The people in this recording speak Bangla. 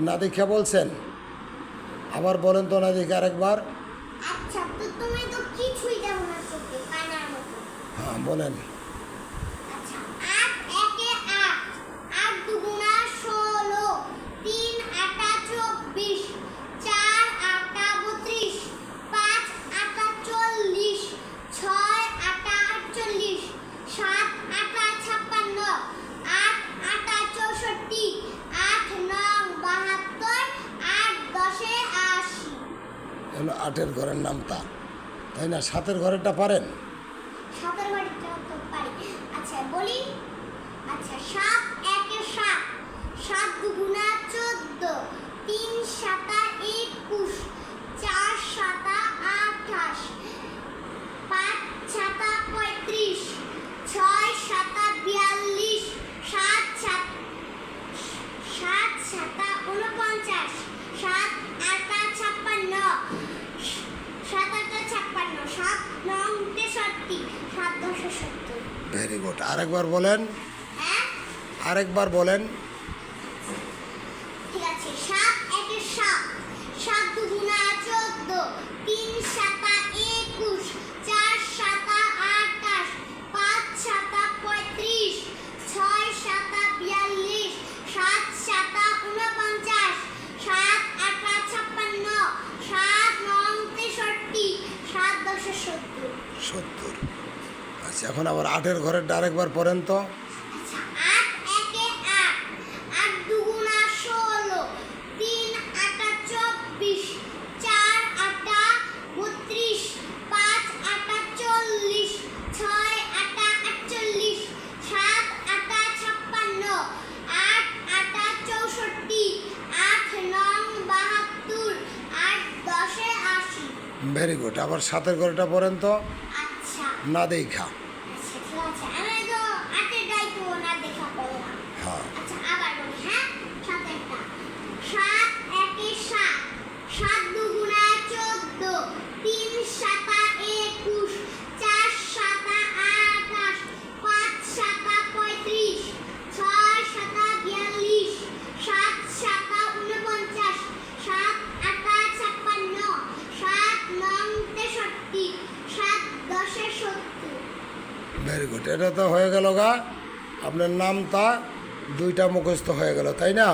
না দেখা বলছেন? আবার বলেন তো না দেখে আরেকবার। হ্যাঁ বলেন। আটের ঘরের নামটা। তাই না? সাতের ঘরেরটা পারেন? সাতের আচ্ছা বলি? আচ্ছা সাত ভেরি গুড আরেকবার বলেন। আরেকবার বলেন। ঠিক আছে সাত সাত। সাত তিন একুশ চার আটাশ পাঁচ পঁয়ত্রিশ ছয় বিয়াল্লিশ সাত উনপঞ্চাশ সাত ছাপ্পান্ন সাত তেষট্টি সাত সত্তর। সত্তর। আচ্ছা এখন আবার আটের ঘরের ডার একবার পড়েন তো ভেরি গুড আবার সাতের ঘরটা পড়েন তো ना देखा। ভেরি গুড এটা তো হয়ে গেল গা। আপনার নামটা দুইটা মুখস্থ হয়ে গেল, তাই না?